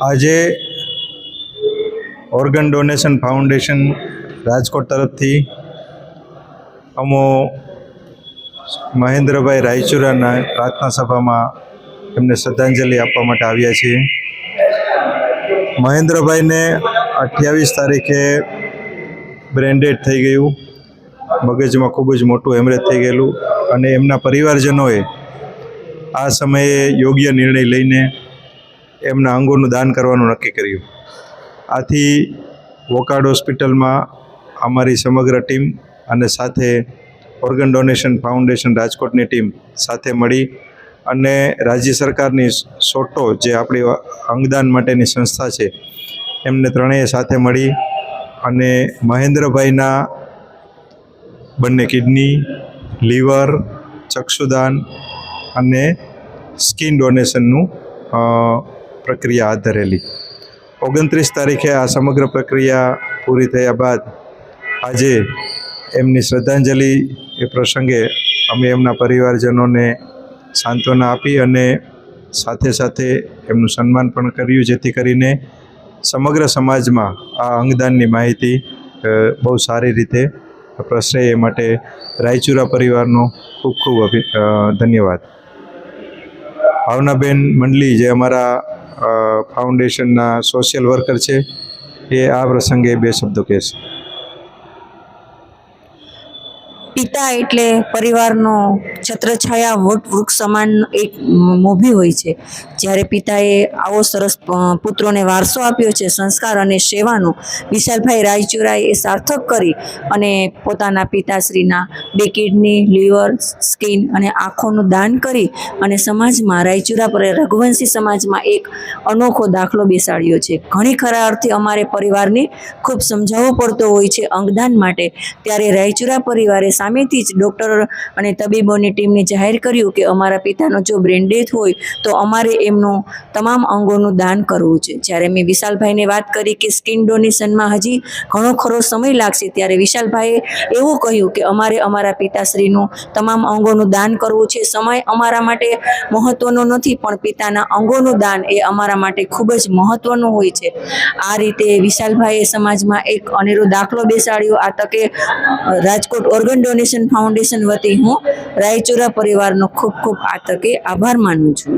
આજે organ donation foundation Rajkot તરફથી અમો મહેન્દ્રભાઈ રાયચુરાના પ્રાર્થના સભામાં એમને શ્રદ્ધાંજલિ આપવા માટે આવ્યા છીએ. મહેન્દ્રભાઈને અઠ્યાવીસ તારીખે બ્રેન્ડેડ થઈ ગયું. મગજમાં ખૂબ જ મોટું હેમરેજ થઈ ગયેલું અને એમના પરિવારજનોએ આ સમયે યોગ્ય નિર્ણય લઈને એમના અંગોનું દાન કરવાનું નક્કી કર્યું. આથી વોકાડ હોસ્પિટલમાં અમારી સમગ્ર ટીમ અને સાથે ઓર્ગન ડોનેશન ફાઉન્ડેશન રાજકોટની ટીમ સાથે મળી અને રાજ્ય સરકારની સોટો જે આપણી અંગદાન માટેની સંસ્થા છે, એમને ત્રણેય સાથે મળી અને મહેન્દ્રભાઈના બંને કિડની, લીવર, ચક્ષુદાન અને સ્કિન ડોનેશનનું પ્રક્રિયા હાથ ધરેલી. ઓગણત્રીસ તારીખે આ સમગ્ર પ્રક્રિયા પૂરી થયા બાદ આજે એમની શ્રદ્ધાંજલિ એ પ્રસંગે અમે એમના પરિવારજનોને સાંત્વના આપી અને સાથે સાથે એમનું સન્માન પણ કર્યું, જેથી કરીને સમગ્ર સમાજમાં આ અંગદાનની માહિતી બહુ સારી રીતે પ્રસરે એ માટે રાયચુરા પરિવારનો ખૂબ ખૂબ અભિ ધન્યવાદ. ભાવનાબેન મંડલી જે અમારા ફાઉન્ડેશનના સોશિયલ વર્કર છે એ આ પ્રસંગે બે શબ્દો કહેશે. પિતા એટલે પરિવારનો છત્રછાયા વટ વૃક્ષ સમાન એક મોભી હોય છે. જ્યારે પિતાએ આવો સરસ પુત્રોને વારસો આપ્યો છે, સંસ્કાર અને સેવાનો વિશાલભાઈ રાયચુરાએ એ સાર્થક કરી અને પોતાના પિતાશ્રીના બે કિડની, લીવર, સ્કિન અને આંખોનું દાન કરી અને સમાજમાં રાયચુરા પર રઘુવંશી સમાજમાં એક અનોખો દાખલો બેસાડ્યો છે. ઘણી ખરા અર્થે અમારે પરિવારને ખૂબ સમજાવવો પડતો હોય છે અંગદાન માટે. ત્યારે રાયચુરા પરિવારે સામેથી જ ડૉક્ટર અને તબીબોની ટીમને જાહેર કર્યું કે અમારા પિતાનો જો બ્રેન ડેથ હોય તો અમારે એમનું તમામ અંગોનું દાન કરવું છે. જ્યારે મેં વિશાલભાઈને વાત કરી કે સ્કિન ડોનેશનમાં હજી ઘણો ખરો સમય લાગશે, ત્યારે વિશાલભાઈએ એવું કહ્યું કે અમારે અમારા પિતાશ્રીનું તમામ અંગોનું દાન કરવું છે. સમય અમારા માટે મહત્વનો નથી, પણ પિતાના અંગોનું દાન એ અમારા માટે ખૂબ જ મહત્વનું હોય છે. આ રીતે વિશાલભાઈએ સમાજમાં એક અનેરો દાખલો બેસાડ્યો. આ તકે રાજકોટ ઓર્ગન ડોનેશન ફાઉન્ડેશન વતી હું રાયચુરા પરિવારનો ખૂબ ખૂબ આ તકે આભાર માનું છું